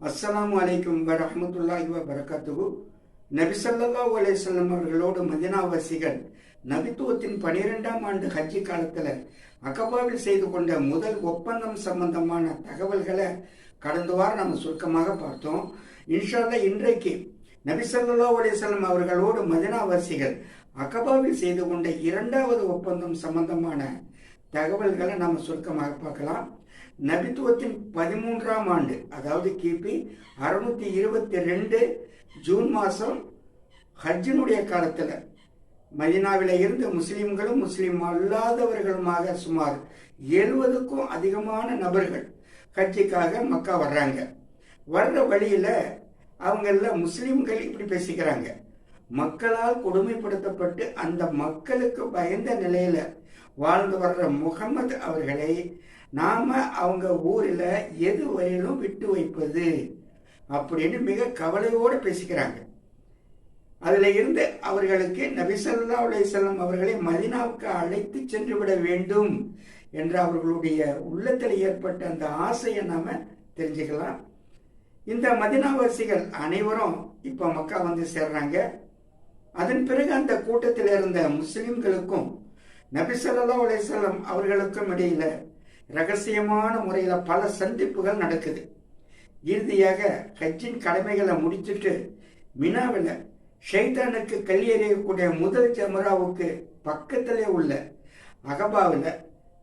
அஸ்ஸலாம் அலைக்கும் வரமத்துல்லாஹி வபரகாத்துஹு. நபிசல்லா ஸல்லல்லாஹு அலைஹி அவர்களோடு மதினாவாசிகள் நபித்துவத்தின் பனிரெண்டாம் ஆண்டு ஹஜ்ஜி காலத்தில் அகபாவில் செய்து கொண்ட முதல் ஒப்பந்தம் சம்பந்தமான தகவல்களை கடந்த வாரம் நம்ம சுருக்கமாக பார்த்தோம். இன்ஷால்லா இன்றைக்கு நபிசல்லா ஸல்லல்லாஹு அவர்களோடு மதினாவாசிகள் அகபாவில் செய்து கொண்ட இரண்டாவது ஒப்பந்தம் சம்பந்தமான தகவல்களை நம்ம சுருக்கமாக பார்க்கலாம். நபித்துவத்தின் பதிமூன்றாம் ஆண்டு அதாவது கிபி அறுநூத்தி இருபத்தி ரெண்டு ஜூன் மாதம் ஹஜ்ஜினுடைய காலத்தில் மதினாவில் இருந்த முஸ்லீம்களும் முஸ்லீம் அல்லாதவர்களுமாக சுமார் எழுபதுக்கும் அதிகமான நபர்கள் ஹஜ்ஜிக்காக மக்கா வர்றாங்க. வர்ற வழியில் அவங்கள முஸ்லீம்கள் இப்படி பேசிக்கிறாங்க. மக்களால் கொடுமைப்படுத்தப்பட்டு அந்த மக்களுக்கு பயந்த நிலையில வாழ்ந்து வர்ற முகமது அவர்களை நாம அவங்க ஊரில் எது வரையிலும் விட்டு வைப்பது அப்படின்னு மிக கவலையோடு பேசிக்கிறாங்க. அதில் இருந்து அவர்களுக்கு நபிசல்லா அலையம் அவர்களை மதினாவுக்கு அழைத்து சென்று விட வேண்டும் என்ற அவர்களுடைய உள்ளத்தில் ஏற்பட்ட அந்த ஆசையை நாம தெரிஞ்சுக்கலாம். இந்த மதினாவாசிகள் அனைவரும் இப்போ மக்கா வந்து சேர்றாங்க. அதன் பிறகு அந்த கூட்டத்தில் இருந்த முஸ்லிம்களுக்கும் நபிசல்லா அலையம் அவர்களுக்கும் இடையில ரகசியமான முறையில் பல சந்திப்புகள் நடக்குது. இறுதியாக ஹஜ்ஜின் கடமைகளை முடிச்சுட்டு மினாவில் ஷைதானுக்கு கல் எறியக்கூடிய முதல் ஜமராவுக்கு பக்கத்திலே உள்ள அகபாவில்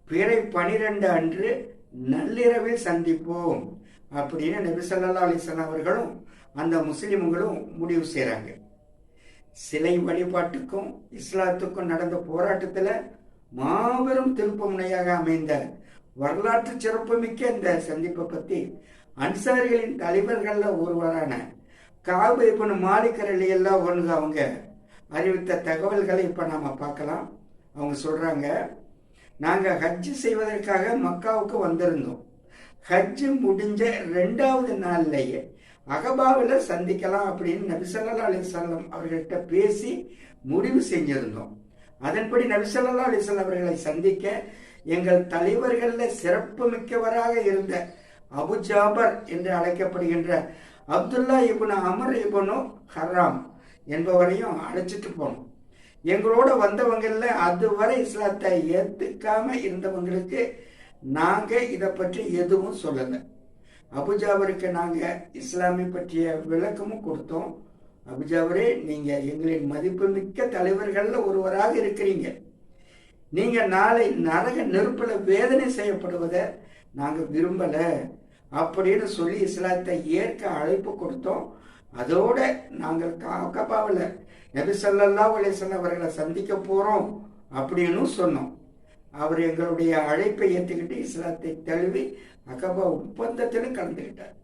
பிறை பனிரெண்டு அன்று நள்ளிரவில் சந்திப்போம் அப்படின்னு நபிசல்லா அலிசன் அவர்களும் அந்த முஸ்லிம்களும் முடிவு செய்கிறாங்க சிலை வழிபாட்டுக்கும் இஸ்லாத்துக்கும் நடந்த போராட்டத்தில் மாபெரும் திருப்பமுனையாக அமைந்த வரலாற்று சிறப்புமிக்க இந்த சந்திப்பை பற்றி அன்சாரிகளின் தலைவர்களில் ஒருவரான காபு இப்போ மாலிக்கரளி எல்லாம் ஒன்று அவங்க அறிவித்த தகவல்களை இப்போ நாம் பார்க்கலாம். அவங்க சொல்கிறாங்க நாங்கள் ஹஜ்ஜு செய்வதற்காக மக்காவுக்கு வந்திருந்தோம். ஹஜ்ஜு முடிஞ்ச ரெண்டாவது நாள்லேயே அகபாவில் சந்திக்கலாம் அப்படின்னு நபிசல்லா அலிசல்லம் அவர்கள்ட்ட பேசி முடிவு செஞ்சிருந்தோம். அதன்படி நபிசல்லா அலிசல் அவர்களை சந்திக்க எங்கள் தலைவர்களில் சிறப்பு மிக்கவராக இருந்த அபு ஜாபர் என்று அழைக்கப்படுகின்ற அப்துல்லா இபுன் அமர் இபுனு ஹராம் என்பவரையும் அழைச்சிட்டு போனோம். எங்களோட வந்தவங்களில் அதுவரை இஸ்லாத்தை ஏற்றுக்காம இருந்தவங்களுக்கு நாங்கள் இதை பற்றி எதுவும் சொல்லலை. அபுஜாபருக்கு நாங்கள் இஸ்லாமை பற்றிய விளக்கமும் கொடுத்தோம். அபிஜாவரே நீங்கள் எங்களின் மதிப்புமிக்க தலைவர்களில் ஒருவராக இருக்கிறீங்க. நீங்க நாளை நரக நெருப்புல வேதனை செய்யப்படுவதை நாங்க விரும்பல அப்படின்னு சொல்லி இஸ்லாத்தை ஏற்க அழைப்பு கொடுத்தோம். அதோட நாங்கள் காக்கப்பாவில் நபி சல்லா அலிசல்ல அவர்களை சந்திக்க போகிறோம் அப்படின்னு சொன்னோம். அவர் எங்களுடைய அழைப்பை ஏற்றுக்கிட்டு இஸ்லாத்தை தழுவி அகபா ஒப்பந்தத்திலும் கலந்துக்கிட்டார்.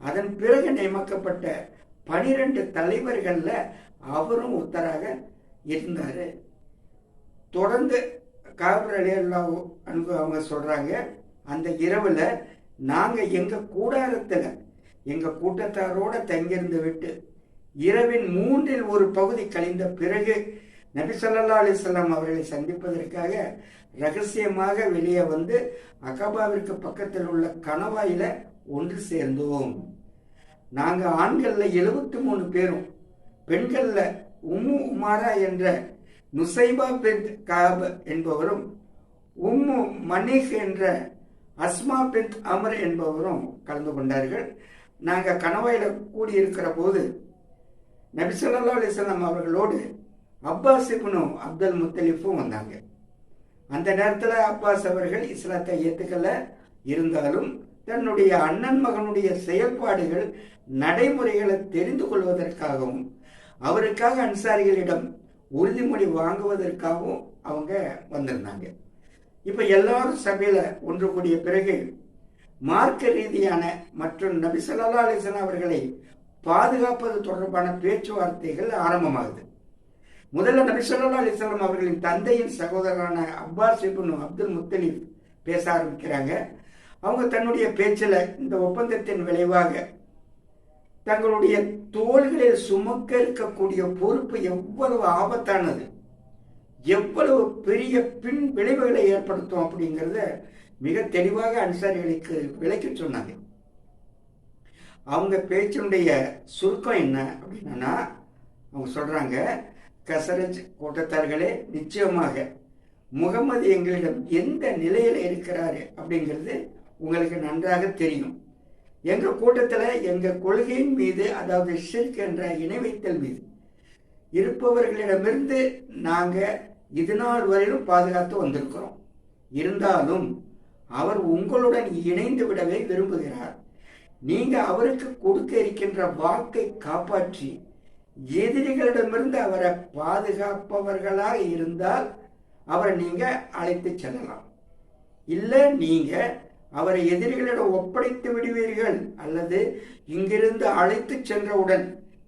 அதன் பிறகு நியமிக்கப்பட்ட பனிரெண்டு தலைவர்கள்ல அவரும் ஒருத்தராக இருந்தாரு. தொடர்ந்து காபர் அலி அன்பு அவங்க சொல்றாங்க அந்த இரவுல நாங்க எங்க கூடாரத்துல எங்க கூட்டத்தாரோட தங்கியிருந்து விட்டு இரவின் மூன்றில் ஒரு பகுதி கழிந்த பிறகு நபி சொல்லா அலிசல்லாம் அவர்களை சந்திப்பதற்காக ரகசியமாக வெளியே வந்து அகபாவிற்கு பக்கத்தில் உள்ள கணவாயில ஒன்று சேர்ந்தோம். நாங்கள் ஆண்களில் எழுபத்தி மூணு பேரும் பெண்களில் உம்மு உமாரா என்ற நுசைபா பெண் காப் என்பவரும் உம்மு மனிக் என்ற அஸ்மா பெண் அமர் என்பவரும் கலந்து கொண்டார்கள். நாங்கள் கணவாயில் கூடியிருக்கிற போது நபிசல்லா அலிஸ்லாம் அவர்களோடு அப்பாஸ் இப்னும் அப்துல் முத்தலிஃபும் வந்தாங்க. அந்த நேரத்தில் அப்பாஸ் அவர்கள் இஸ்லாத்தை ஏற்றுக்கல இருந்தாலும் தன்னுடைய அண்ணன் மகனுடைய செயல்பாடுகள் நடைமுறைகளை தெரிந்து கொள்வதற்காகவும் அவருக்காக அன்சாரிகளிடம் உறுதிமொழி வாங்குவதற்காகவும் அவங்க வந்திருந்தாங்க. இப்போ எல்லாரும் சபையில் ஒன்று கூடிய பிறகு மார்க்க ரீதியான மற்றும் நபிசல்லா அலிசன் அவர்களை பாதுகாப்பது தொடர்பான பேச்சுவார்த்தைகள் ஆரம்பமாகுது. முதல்ல நபிசல்லா ஸல்லல்லாஹு அவர்களின் தந்தையின் சகோதரரான அப்பாஸ் இப்னு அப்துல் முத்தலிப் பேச ஆரம்பிக்கிறாங்க. அவங்க தன்னுடைய பேச்சில் இந்த ஒப்பந்தத்தின் விளைவாக தங்களுடைய தோள்களில் சுமக்க இருக்கக்கூடிய பொறுப்பு எவ்வளவு ஆபத்தானது? எவ்வளவு பெரிய பின் விளைவுகளை ஏற்படுத்தும் அப்படிங்கிறத மிக தெளிவாக அன்சாரிகளுக்கு விளக்கி சொன்னாங்க. அவங்க பேச்சினுடைய சுருக்கம் என்ன அப்படின்னா அவங்க சொல்றாங்க கசரஜ் கூட்டத்தார்களே நிச்சயமாக முகமது எங்களிடம் எந்த நிலையில இருக்கிறாரு அப்படிங்கிறது உங்களுக்கு நன்றாக தெரியும். எங்க கூட்டத்துல எங்க கொள்கையின் மீது அதாவது ஷிர்க் என்ற இணை வைத்தல் மீது இருப்பவர்களிடமிருந்து நாங்க இது நாள் வரையிலும் பாதுகாத்து வந்திருக்கிறோம். இருந்தாலும் அவர் உங்களுடன் இணைந்து விடவே விரும்புகிறார். நீங்க அவருக்கு கொடுக்க இருக்கின்ற வாக்கை காப்பாற்றி எதிரிகளிடமிருந்து அவரை பாதுகாப்பவர்களாக இருந்தால் அவரை நீங்க அழைத்து செல்லலாம். இல்லை நீங்கள் அவரை எதிரிகளிடம் ஒப்படைத்து விடுவீர்கள் அல்லது இங்கிருந்து அழைத்து சென்றவுடன்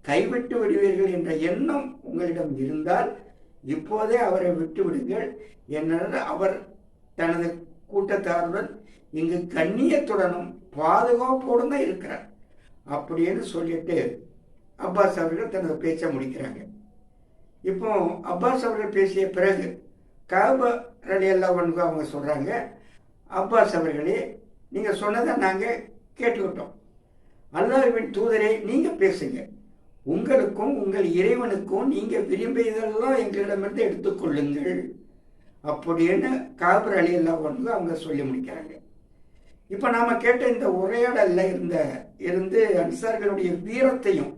கைவிட்டு விடுவீர்கள் என்ற எண்ணம் உங்களிடம் இருந்தால் இப்போதே அவரை விட்டு விடுங்கள். என்னால் அவர் தனது கூட்டத்தாருடன் இங்கு கண்ணியத்துடனும் பாதுகாப்போடும் தான் இருக்கிறார் அப்படின்னு சொல்லிட்டு அப்பாஸ் அவர்கள் தனது பேச்சை முடிக்கிறாங்க. இப்போ அப்பாஸ் அவர்கள் பேசிய பிறகு காப ரலி அல்லாஹ் அவங்க சொல்றாங்க அப்பாஸ் அவர்களே நீங்கள் சொன்னதை நாங்கள் கேட்டுக்கிட்டோம் அல்லாஹ்வின் தூதரே நீங்கள் பேசுங்க. உங்களுக்கும் உங்கள் இறைவனுக்கும் நீங்கள் விரும்பியதெல்லாம் எங்களிடமிருந்து எடுத்துக்கொள்ளுங்கள். அப்படின்னு காபர் அலி அல்லாஹ் அவங்க சொல்லி முடிக்கிறாங்க. இப்போ நாம் கேட்ட இந்த உரையாடலில் இருந்த இருந்து அன்சார்களுடைய வீரத்தையும்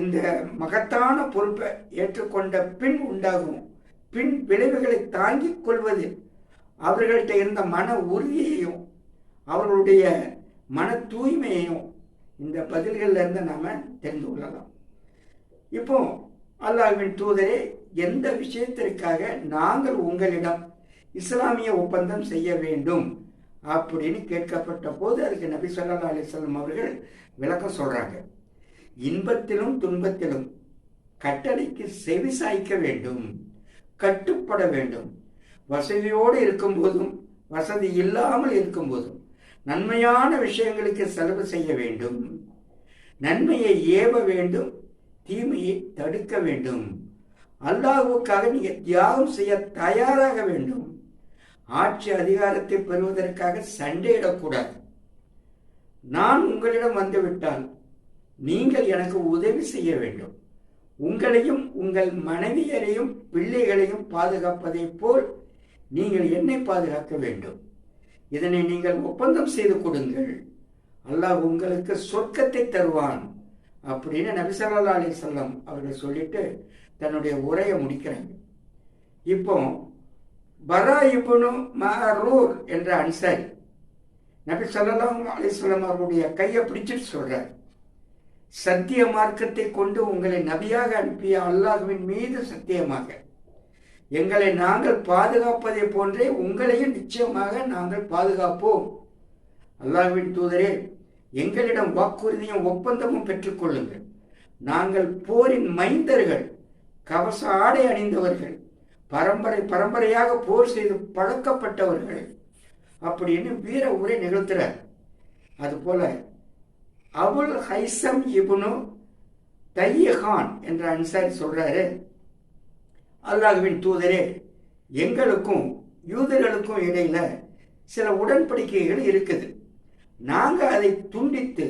இந்த மகத்தான பொறுப்பை ஏற்றுக்கொண்ட பின் உண்டாகும். பின் விளைவுகளை தாங்கிக் கொள்வது அவர்கள்ட்ட இருந்த மன உறுதியையும் அவர்களுடைய மன தூய்மையையும் இந்த பதில்கள்ல இருந்து தெரிந்து கொள்ளலாம். இப்போ அல்லாஹ்வின் தூதரே எந்த விஷயத்திற்காக நாங்கள் உங்களிடம் இஸ்லாமிய ஒப்பந்தம் செய்ய வேண்டும் அப்படின்னு கேட்கப்பட்ட போது அதுக்கு நபி சொல்லா அலிஸ்லாம் அவர்கள் விளக்கம் சொல்கிறாங்க இன்பத்திலும் துன்பத்திலும் கட்டளைக்கு செவி சாய்க்க வேண்டும் கட்டுப்பட வேண்டும். வசதியோடு இருக்கும்போதும் வசதி இல்லாமல் இருக்கும்போதும் நன்மையான விஷயங்களுக்கு செலவு செய்ய வேண்டும் நன்மையை ஏவ வேண்டும் தீமையை தடுக்க வேண்டும். அல்லாஹுக்காக நீங்கள் தியாகம் செய்ய தயாராக வேண்டும். ஆட்சி அதிகாரத்தை பெறுவதற்காக சண்டையிடக்கூடாது. நான் உங்களிடம் வந்துவிட்டால் நீங்கள் எனக்கு உதவி செய்ய வேண்டும். உங்களையும் உங்கள் மனைவியரையும் பிள்ளைகளையும் பாதுகாப்பதைப் போல் நீங்கள் என்னை பாதுகாக்க வேண்டும். இதனை நீங்கள் ஒப்பந்தம் செய்து கொடுங்கள். அல்லாஹ் உங்களுக்கு சொர்க்கத்தை தருவான். அப்படின்னு நபிசல்லா அலி சொல்லம் அவர்கள் சொல்லிட்டு தன்னுடைய உரையை முடிக்கிறாங்க. இப்போ பரா இபுனு மரூர் என்ற அன்சாரி நபி சொல்லலாம் அலைஹி அவருடைய கையை பிடிச்சிட்டு சொல்றார் சத்திய மார்க்கத்தை கொண்டு உங்களை நபியாக அனுப்பிய அல்லாஹ்வின் மீது சத்தியமாக. எங்களை நாங்கள் பாதுகாப்பதை போன்றே உங்களையும் நிச்சயமாக நாங்கள் பாதுகாப்போம். அல்லாஹ்வின் தூதரே எங்களிடம் வாக்குறுதியும் ஒப்பந்தமும் பெற்றுக்கொள்ளுங்கள். நாங்கள் போரின் மைந்தர்கள் கவச ஆடை அணிந்தவர்கள் பரம்பரை பரம்பரையாக போர் செய்து பழக்கப்பட்டவர்கள். அப்படின்னு வீர உரை நிகழ்த்துறார். அதுபோல அபுல் ஹைசம் இபுனு தையகான் என்ற அன்சாரி சொல்றாரு அல்லாஹ்வின் தூதரே எங்களுக்கும் யூதர்களுக்கும் இடையில சில உடன்படிக்கைகள் இருக்குது. நாங்கள் அதை துண்டித்து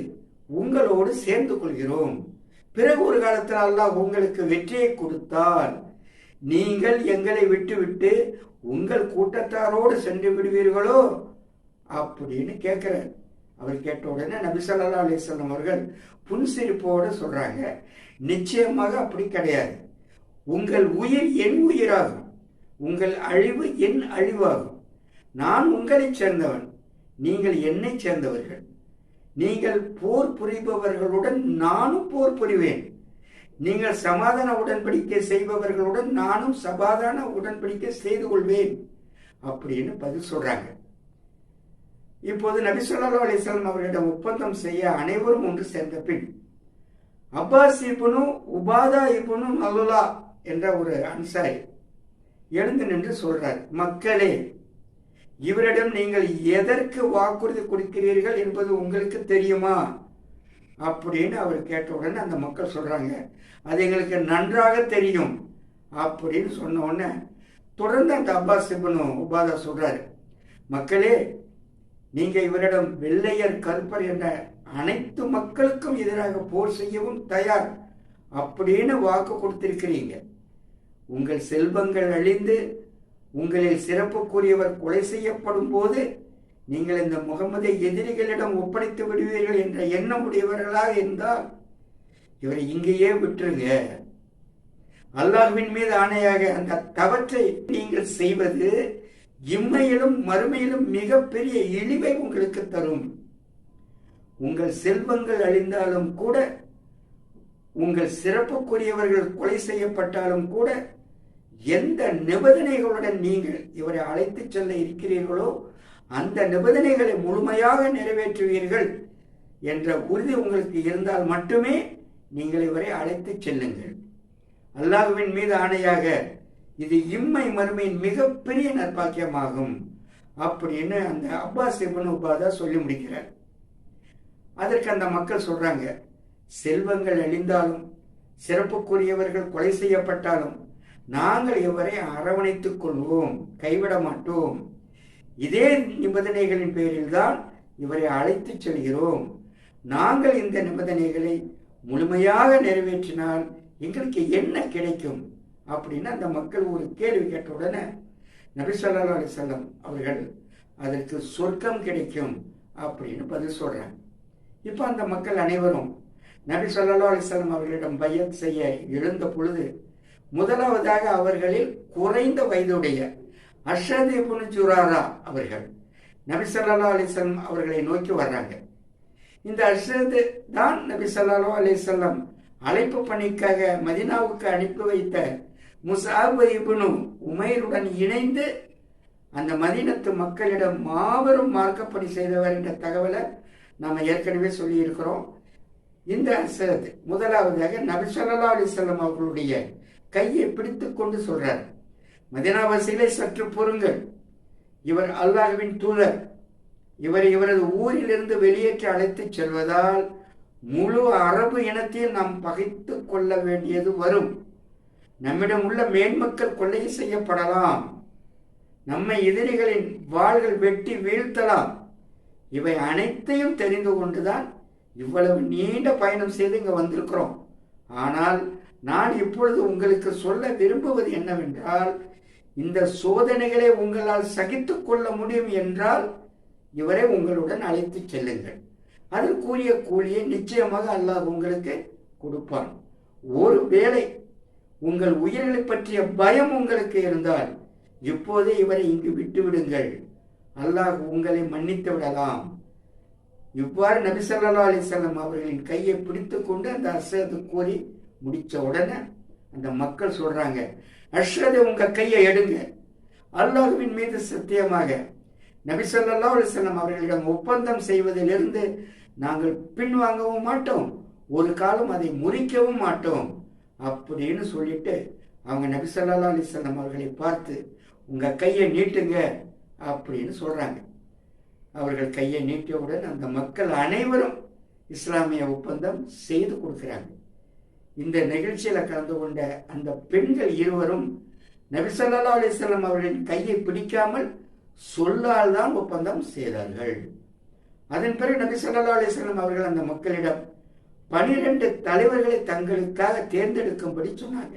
உங்களோடு சேர்ந்து கொள்கிறோம். பிறகு ஒரு காலத்தில் அல்லாஹ் உங்களுக்கு வெற்றியை கொடுத்தால் நீங்கள் எங்களை விட்டுவிட்டு உங்கள் கூட்டத்தாரோடு சென்று விடுவீர்களோ அப்படின்னு கேட்கிறார் அவர் கேட்ட உடனே நபி ஸல்லல்லாஹு அலைஹி அவர்கள் புன்சிரிப்போடு சொல்றாங்க. நிச்சயமாக அப்படி கிடையாது. உங்கள் உயிர் என் உயிராகும். உங்கள் அழிவு என் அழிவாகும். நான் உங்களைச் சேர்ந்தவன் நீங்கள் என்னைச் சேர்ந்தவர்கள். நீங்கள் போர் புரிபவர்களுடன் நானும் போர் புரிவேன். நீங்கள் சமாதான உடன்படிக்கை செய்பவர்களுடன் நானும் சமாதான உடன்படிக்கை செய்து கொள்வேன். அப்படின்னு பதில் சொல்றாங்க. இப்போது நபிசல்லா அலிஸ்லாம் அவர்களிடம் ஒப்பந்தம் செய்ய அனைவரும் ஒன்று சேர்ந்த பின் அப்பாஸ் இப்னு உபாதா இப்பனும் அல்லுலா என்ற ஒரு அன்சாரி எழுந்து நின்று சொல்றார் மக்களே இவரிடம் நீங்கள் எதற்கு வாக்குறுதி கொடுக்கிறீர்கள் என்பது உங்களுக்கு தெரியுமா? அப்படின்னு அவர் கேட்ட உடனே அந்த மக்கள் சொல்றாங்க அது எங்களுக்கு நன்றாக தெரியும் அப்படின்னு சொன்ன உடனே தொடர்ந்து அந்த அப்பாஸ் இப்னு உபாதா சொல்றாரு மக்களே நீங்க இவரிடம் வெள்ளையர் கருப்பர் என்ற அனைத்து மக்களுக்கும் எதிராக போர் செய்யவும் தயார் அப்படின்னு வாக்கு கொடுத்திருக்கிறீங்க. உங்கள் செல்வங்கள் அழிந்து உங்களில் சிறப்புக்குரியவர் கொலை செய்யப்படும் போது நீங்கள் இந்த முகமதை எதிரிகளிடம் ஒப்படைத்து விடுவீர்கள் என்ற எண்ணம் உடையவர்களாக இருந்தால் இவரை இங்கேயே விட்டுருங்க. அல்லாஹ்வின் மீது ஆணையாக அந்த தவற்றை நீங்கள் செய்வது இம்மையிலும் மறுமையிலும் மிகப்பெரிய இழிவை உங்களுக்கு தரும். உங்கள் செல்வங்கள் அழிந்தாலும் கூட உங்கள் சிறப்புக்குரியவர்கள் கொலை செய்யப்பட்டாலும் கூட எந்த நிபந்தனைகளுடன் நீங்கள் இவரை அழைத்துச் செல்ல இருக்கிறீர்களோ அந்த நிபந்தனைகளை முழுமையாக நிறைவேற்றுவீர்கள் என்ற உறுதி உங்களுக்கு இருந்தால் மட்டுமே நீங்கள் இவரை அழைத்துச் செல்லுங்கள். அல்லாஹுவின் மீது ஆணையாக இது இம்மை மறுமையின் மிகப்பெரிய நற்பாக்கியமாகும் அப்படின்னு அந்த அப்பாஸ் இபன் உபாதா சொல்லி முடிக்கிறார். அதற்கு அந்த மக்கள் சொல்றாங்க செல்வங்கள் அழிந்தாலும் சிறப்புக்குரியவர்கள் கொலை செய்யப்பட்டாலும் நாங்கள் இவரை அரவணைத்துக் கொள்வோம் கைவிட மாட்டோம். இதே நிபந்தனைகளின் பேரில் தான் இவரை அழைத்துச் செல்கிறோம். நாங்கள் இந்த நிபந்தனைகளை முழுமையாக நிறைவேற்றினால் எங்களுக்கு என்ன கிடைக்கும்? அப்படின்னு அந்த மக்கள் ஒரு கேள்வி கேட்ட உடனே நபிசல்லா அலி அலைஹி அவர்கள் அதற்கு சொர்க்கம் கிடைக்கும் அப்படின்னு பதில் சொல்கிறாங்க இப்போ அந்த மக்கள் அனைவரும் நபி ஸல்லல்லாஹு அலிஸ்லாம் அவர்களிடம் பையத் செய்ய எழுந்த பொழுது முதலாவதாக அவர்களில் குறைந்த வயதுடைய அஷத் இப்னு ஜுராரா அவர்கள் நபி சொல்லா அலைஹி அவர்களை நோக்கி வர்றாங்க. இந்த அஷத் தான் நபி சொல்லா அலைஹி அழைப்பு பணிக்காக மதினாவுக்கு அனுப்பி வைத்த முசாபு இப்னு இணைந்து அந்த மதினத்து மக்களிடம் மாபெரும் மார்க்கப்பணி செய்தவர் என்ற தகவலை நாம் ஏற்கனவே சொல்லியிருக்கிறோம். இந்த அசரத் முதலாவதாக நபி ஸல்லல்லாஹு அவர்களுடைய கையை பிடித்து கொண்டு சொல்றார். மதினாவாசிகளை சற்று பொறுங்கள். இவர் அல்லாஹ்வின் தூதர். இவர் இவரது ஊரிலிருந்து வெளியேற்றி அழைத்துச் செல்வதால் முழு அரபு இனத்தையும் நாம் பகைத்து கொள்ள வேண்டியது வரும். நம்மிடம் உள்ள மேன்மக்கள் கொள்ளை செய்யப்படலாம். நம்மை எதிரிகளின் வாள்கள் வெட்டி வீழ்த்தலாம். இவை அனைத்தையும் தெரிந்து கொண்டுதான் இவ்வளவு நீண்ட பயணம் செய்து இங்கே வந்திருக்கிறோம். ஆனால் நான் இப்பொழுது உங்களுக்கு சொல்ல விரும்புவது என்னவென்றால் இந்த சோதனைகளை உங்களால் சகித்து கொள்ள முடியும் என்றால் இவரை உங்களுடன் அழைத்துச் செல்லுங்கள். அதற்குரிய கூலியை நிச்சயமாக அல்லாஹ் உங்களுக்கு கொடுப்பான். ஒருவேளை உங்கள் உயிர்களை பற்றிய பயம் உங்களுக்கு இருந்தால் இப்போதே இவரை இங்கு விட்டுவிடுங்கள். அல்லாஹ் உங்களை மன்னித்து விடலாம். இவ்வாறு நபிசல்லா ஸல்லல்லாஹு அலைஹி அவர்களின் கையை பிடித்து கொண்டு அந்த அசது கூறி முடிச்ச உடனே அந்த மக்கள் சொல்றாங்க அஷ்ரது உங்க கையை எடுங்க. அல்லாஹுவின் மீது சத்தியமாக நபிசல்லா ஸல்லல்லாஹு அவர்களிடம் ஒப்பந்தம் செய்வதிலிருந்து நாங்கள் பின்வாங்கவும் மாட்டோம் ஒரு காலம் அதை முறிக்கவும் மாட்டோம் அப்படின்னு சொல்லிட்டு அவங்க நபிசல்லா ஸல்லல்லாஹு அலைஹி அவர்களை பார்த்து உங்க கையை நீட்டுங்க அப்படின்னு சொல்றாங்க. அவர்கள் கையை நீட்டியவுடன் அந்த மக்கள் அனைவரும் இஸ்லாமிய ஒப்பந்தம் செய்து கொடுக்கிறாங்க. இந்த நிகழ்ச்சியில் கலந்து கொண்ட அந்த பெண்கள் இருவரும் நபிசல்லா அலிஸ்லாம் அவர்களின் கையை பிடிக்காமல் சொல்லால் தான் ஒப்பந்தம் செய்தார்கள். அதன் பிறகு நபிசல்லா அலிஸ்லாம் அவர்கள் அந்த மக்களிடம் பனிரெண்டு தலைவர்களை தங்களுக்காக தேர்ந்தெடுக்கும்படி சொன்னாங்க.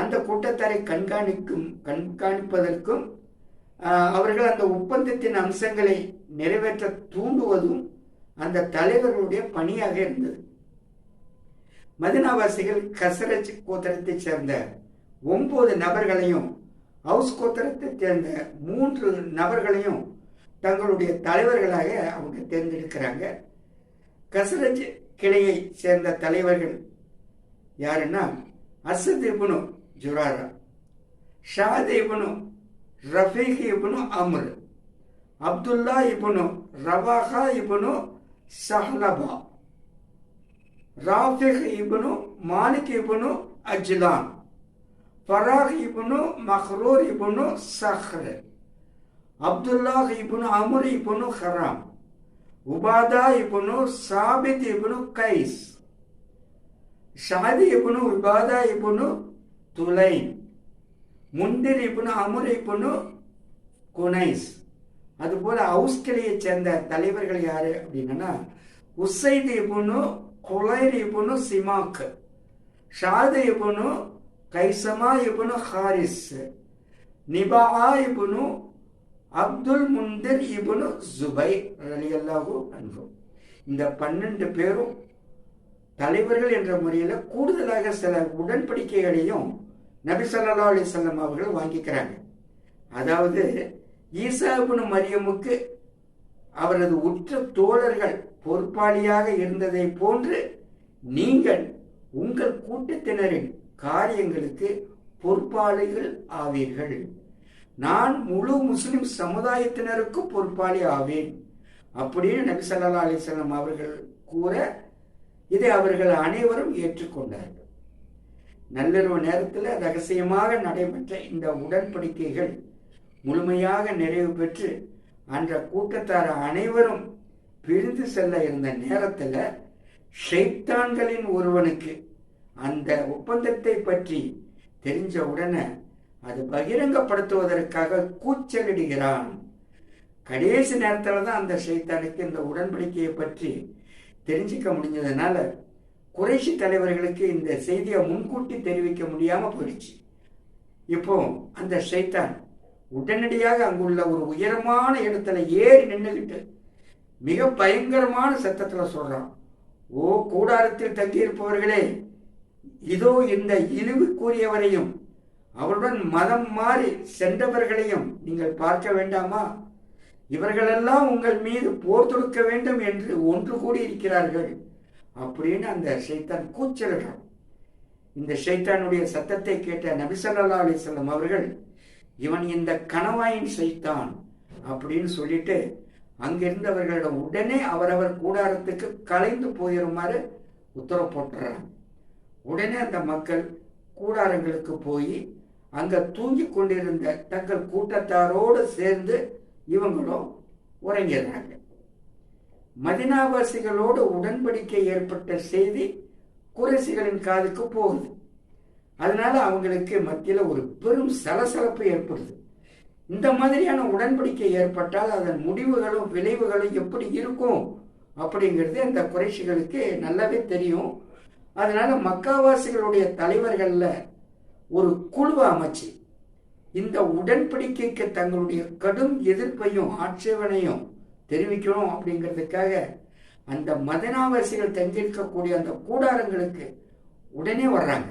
அந்த கூட்டத்தாரை கண்காணிக்கும் கண்காணிப்பதற்கும் அவர்கள் அந்த ஒப்பந்தத்தின் அம்சங்களை நிறைவேற்ற தூண்டுவதும் அந்த தலைவர்களுடைய பணியாக இருந்தது. மதினாவாசிகள் கசரஜ் கோத்தரத்தை சேர்ந்த ஒன்பது நபர்களையும் ஹவுஸ் கோத்தரத்தை சேர்ந்த மூன்று நபர்களையும் தங்களுடைய தலைவர்களாக அவங்க தேர்ந்தெடுக்கிறாங்க. கசரஜ் கிளையை சேர்ந்த தலைவர்கள் யாருன்னா அசத் இபுனு ஜுராரா ஷாத் இபுனு ரஃபீக் இப்னு அம்ர் அப்துல்லா இபுனு ரவாஹா இபுனு சஹலபா ராஃபிக் இபுனு மாலிக் இபுனு அஜ்லான் ஃபராக் இபுனு மஹ்ரூர் இபுனு சஹ்ர் அப்துல்லாஹ் இபுனு அமுர் இபுனு ஹராம் உபாதா இபுனு சாபித் இபுனு கைஸ் ஷாதி இபுனு உபாதா இபுனு துலைன் முந்திரி இபுனு அமுரை இபுனு குனைஸ். அதுபோல் அவுஸ்கிலையை சேர்ந்த தலைவர்கள் யாரு அப்படின்னா உசைத் இபுனு குலைரி இபுனு சிமாக். ஷாது இபுனு கைசமா இபுனு ஹாரிஸ். நிபா இபுனு அப்துல் முந்திர் இபுனு ஜுபை அலியல்லாஹு அன்பு இந்த பன்னெண்டு பேரும் தலைவர்கள் என்ற முறையில் கூடுதலாக சில உடன்படிக்கைகளையும் நபி சொல்லா அலிசல்லம் அவர்கள் வாங்கிக்கிறாங்க. அதாவது ஈசாபுனு மரியமுக்கு அவரது உற்ற தோழர்கள் பொறுப்பாளியாக இருந்ததை போன்று நீங்கள் உங்கள் கூட்டத்தினரின் காரியங்களுக்கு பொறுப்பாளிகள் ஆவீர்கள். நான் முழு முஸ்லிம் சமுதாயத்தினருக்கும் பொறுப்பாளி ஆவேன். அப்படின்னு நபி சல்லா அலிசல்லாம் அவர்கள் கூற இதை அவர்கள் அனைவரும் ஏற்றுக்கொண்டார்கள். நள்ளிரவு நேரத்தில் ரகசியமாக நடைபெற்ற இந்த உடன்படிக்கைகள் முழுமையாக நிறைவு பெற்று அன்ற கூட்டத்தார் அனைவரும் பிரிந்து செல்ல இருந்த நேரத்தில் ஷைத்தான்களின் ஒருவனுக்கு அந்த ஒப்பந்தத்தை பற்றி தெரிஞ்ச உடனே அது பகிரங்கப்படுத்துவதற்காக கூச்சலிடுகிறான். கடைசி நேரத்தில் தான் அந்த ஷைத்தானுக்கு இந்த உடன்படிக்கையை பற்றி தெரிஞ்சிக்க முடிஞ்சதுனால குறைஷி தலைவர்களுக்கு இந்த செய்தியை முன்கூட்டி தெரிவிக்க முடியாம போயிடுச்சு. இப்போ அந்த ஷைத்தான் உடனடியாக அங்குள்ள ஒரு உயரமான இடத்துல ஏறி நின்றுகிட்டு மிக பயங்கரமான சத்தத்துல சொல்றான். ஓ கூடாரத்தில் தங்கியிருப்பவர்களே இதோ இந்த இழிவுக்குரியவரையும் அவருடன் மதம் மாறி சென்றவர்களையும் நீங்கள் பார்க்க வேண்டாமா? இவர்களெல்லாம் உங்கள் மீது போர் தொடுக்க வேண்டும் என்று ஒன்று கூடி இருக்கிறார்கள் அப்படின்னு அந்த ஷைத்தான் கூச்சலிடும் இந்த ஷைத்தானுடைய சத்தத்தை கேட்ட நபிசல்லா அலிசல்லம் அவர்கள் இவன் இந்த கணவாயின் சைத்தான் அப்படின்னு சொல்லிட்டு அங்கிருந்தவர்களிடம் உடனே அவரவர் கூடாரத்துக்கு கலைந்து போயிருமாறு உத்தரவு போட்டுறாங்க. உடனே அந்த மக்கள் கூடாரங்களுக்கு போய் அங்க தூங்கி கொண்டிருந்த தங்கள் கூட்டத்தாரோடு சேர்ந்து இவங்களும் உறங்கிடுறாங்க. மதினாவாசிகளோடு உடன்படிக்கை ஏற்பட்ட செய்தி குறைசிகளின் காதுக்கு போகுது. அதனால அவங்களுக்கு மத்தியில் ஒரு பெரும் சலசலப்பு ஏற்படுது. இந்த மாதிரியான உடன்படிக்கை ஏற்பட்டால் அதன் முடிவுகளும் விளைவுகளும் எப்படி இருக்கும் அப்படிங்கிறது அந்த குறைசிகளுக்கு நல்லாவே தெரியும். அதனால மக்காவாசிகளுடைய தலைவர்களில் ஒரு குழு அமைச்சு இந்த உடன்படிக்கைக்கு தங்களுடைய கடும் எதிர்ப்பையும் ஆட்சேபனையும் தெரிவிக்கணும் அப்படிங்கிறதுக்காக அந்த மதனாவாசிகள் தங்கியிருக்கக்கூடிய அந்த கூடாரங்களுக்கு உடனே வர்றாங்க.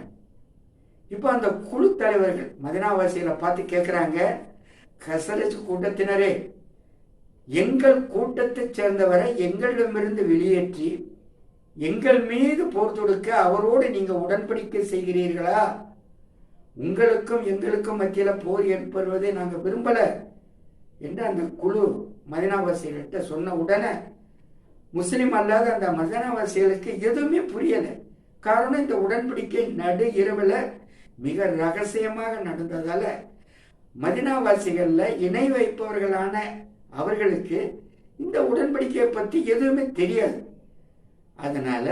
இப்போ அந்த குழு தலைவர்கள் மதனாவாசிகளை பார்த்து கேட்குறாங்க கசரஜ் கூட்டத்தினரே எங்கள் கூட்டத்தைச் சேர்ந்தவரை எங்களிடமிருந்து வெளியேற்றி எங்கள் மீது போர் தொடுக்க அவரோடு நீங்கள் உடன்படிக்கை செய்கிறீர்களா? உங்களுக்கும் எங்களுக்கும் மத்தியில் போர் ஏற்படுவதை நாங்கள் விரும்பலை. என்று அந்த குழு மதினாவாசிகள்கிட்ட சொன்ன உடனே முஸ்லீம் அல்லாத அந்த மதினாவாசிகளுக்கு எதுவுமே புரியலை. காரணம் இந்த உடன்படிக்கை நடு இரவில் மிக ரகசியமாக நடந்ததால மதினாவாசிகள்ல இணை வைப்பவர்களான அவர்களுக்கு இந்த உடன்படிக்கையை பற்றி எதுவுமே தெரியாது. அதனால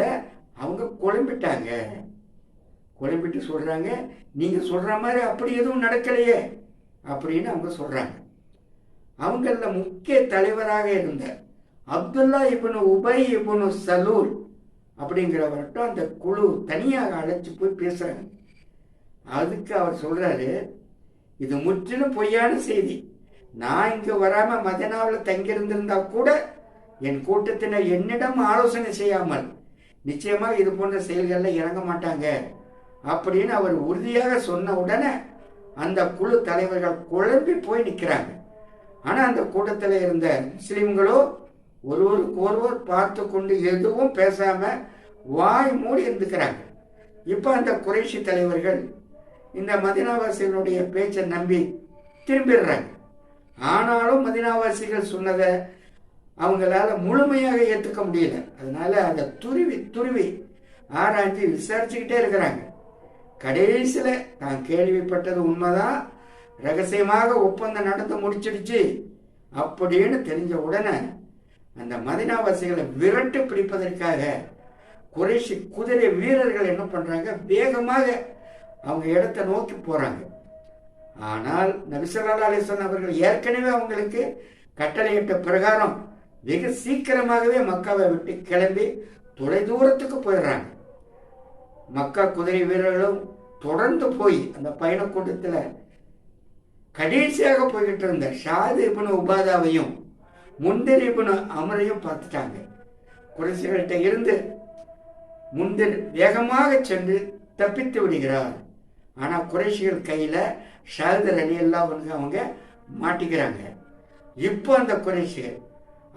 அவங்க குழம்பிட்டாங்க. குழம்பிட்டு சொல்றாங்க நீங்க சொல்ற மாதிரி அப்படி எதுவும் நடக்கலையே அப்படின்னு அவங்க சொல்றாங்க. அவங்கள முக்கிய தலைவராக இருந்த அப்துல்லா இபுனு உபை இபுனு சலூல் அப்படிங்கிறவர்கிட்ட அந்த குழு தனியாக அழைச்சி போய் பேசுறாங்க. அதுக்கு அவர் சொல்றாரு இது முற்றிலும் பொய்யான செய்தி. நான் இங்க வராம மதனாவில் தங்கியிருந்திருந்தா கூட என் கூட்டத்தினர் என்னிடம் ஆலோசனை செய்யாமல் நிச்சயமா இது போன்ற செயல்களில் இறங்க மாட்டாங்க அப்படின்னு அவர் உறுதியாக சொன்ன உடனே அந்த குழு தலைவர்கள் குழம்பி போய் நிற்கிறாங்க ஆனா அந்த கூட்டத்தில் இருந்த முஸ்லிம்களோ ஒருவருக்கு ஒருவர் பார்த்து கொண்டு எதுவும் பேசாம வாய் மூடி இருந்துக்கிறாங்க. இப்ப அந்த குறைஷி தலைவர்கள் இந்த மதினாவாசிகளுடைய பேச்சை நம்பி திரும்பிடுறாங்க. ஆனாலும் மதினாவாசிகள் சொன்னதை அவங்களால முழுமையாக ஏற்றுக்க முடியல. அதனால அதை துருவி துருவி ஆராய்ச்சி விசாரிச்சுக்கிட்டே இருக்கிறாங்க. கடைசியில் தான் கேள்விப்பட்டது உண்மைதான். ரகசியமாக ஒப்பந்தம் நடந்து முடிச்சிடுச்சு. அப்படின்னு தெரிஞ்ச உடனே அந்த மதினாவாசிகளை விரட்டு பிடிப்பதற்காக குறைசி குதிரை வீரர்கள் என்ன பண்றாங்க? வேகமாக அவங்க இடத்த நோக்கி போறாங்க. ஆனால் நபிசல்லா அவர்கள் ஏற்கனவே அவங்களுக்கு கட்டளையிட்ட பிரகாரம் வெகு சீக்கிரமாகவே மக்காவை விட்டு கிளம்பி தொலை தூரத்துக்கு போயிடுறாங்க. மக்கா குதிரை வீரர்களும் தொடர்ந்து போய் அந்த பயணக்கூட்டத்தில் கடைசியாக போய்கிட்டு இருந்த ஷாது இபுனு உபாதாவையும் முந்திர் இபுனு அமரையும் பார்த்துட்டாங்க. குறைசிகள்கிட்ட இருந்து முந்திர் வேகமாக சென்று தப்பித்து விடுகிறார். ஆனால் குறைசிகள் கையில் ஷாதர் அலி எல்லாம் வந்து அவங்க மாட்டிக்கிறாங்க. இப்போ அந்த குறைசிகள்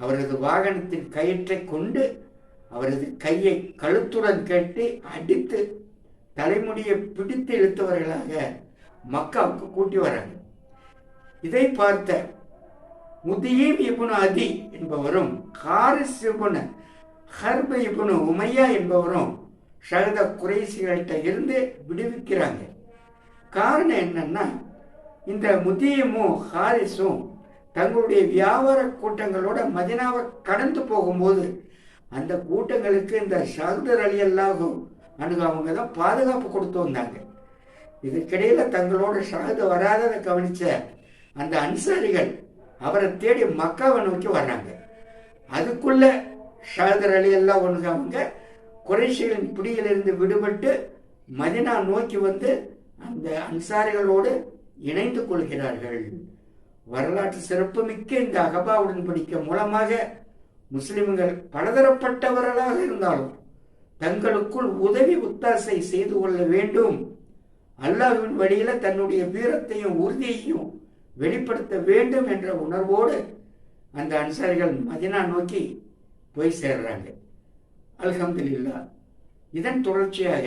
அவரது வாகனத்தின் கயிற்றை கொண்டு அவரது கையை கழுத்துடன் கட்டி அடித்து தலைமுடியை பிடித்து இழுத்தவர்களாக மக்காவுக்கு கூட்டி வராங்க. இதை பார்த்த முதியீம் இபுனு அதி என்பவரும் ஹாரிஸ் இபுனு ஹர்ப இபுனு உமையா என்பவரும் ஷகத குறைசிகள்கிட்ட இருந்து விடுவிக்கிறாங்க. காரணம் என்னன்னா இந்த முதியமும் ஹாரிஸும் தங்களுடைய வியாபார கூட்டங்களோட மதினாவை கடந்து போகும்போது அந்த கூட்டங்களுக்கு இந்த ஷாகுதர் அலி அல்லாஹும் அணுகு அவங்க தான் பாதுகாப்பு கொடுத்து வந்தாங்க. இதுக்கிடையில தங்களோட ஷாகுது வராததை கவனிச்ச அந்த அன்சாரிகள் அவரை தேடி மக்காவை நோக்கி வர்றாங்க. அதுக்குள்ள ஷாதர் அலி எல்லாம் ஒன்று அவங்க குறைஷிகளின் பிடியிலிருந்து விடுபட்டு மதினா நோக்கி வந்து அந்த அன்சாரிகளோடு இணைந்து கொள்கிறார்கள். வரலாற்று சிறப்புமிக்க இந்த அகபா உடன்படிக்கை மூலமாக முஸ்லிம்கள் பலதரப்பட்டவர்களாக இருந்தாலும் தங்களுக்குள் உதவி உத்தாசை செய்து கொள்ள வேண்டும். அல்லாஹின் வழியில தன்னுடைய வீரத்தையும் உறுதியையும் வெளிப்படுத்த வேண்டும் என்ற உணர்வோடு அந்த அன்சாரிகள் மதினா நோக்கி போய் சேர்றாங்க. அல்ஹம்துலில்லா. இதன் தொடர்ச்சியாக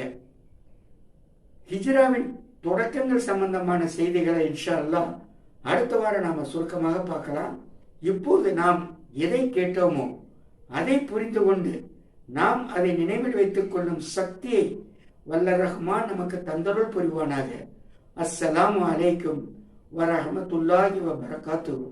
ஹிஜ்ராவின் தொடக்கங்கள் சம்பந்தமான செய்திகளை இன்ஷா அல்லாஹ் அடுத்த வாரம் நாம சுருக்கமாக பார்க்கலாம். இப்போது நாம் எதை கேட்டோமோ அதை புரிந்து கொண்டு நாம் அதை நினைவில் வைத்துக் கொள்ளும் சக்தியை வல்ல ரஹ்மான் நமக்கு தந்தருள் புரிவானாக. அஸ்ஸலாமு அலைக்கும். வரஹமத்துல்லாஹி வபரகாத்துஹு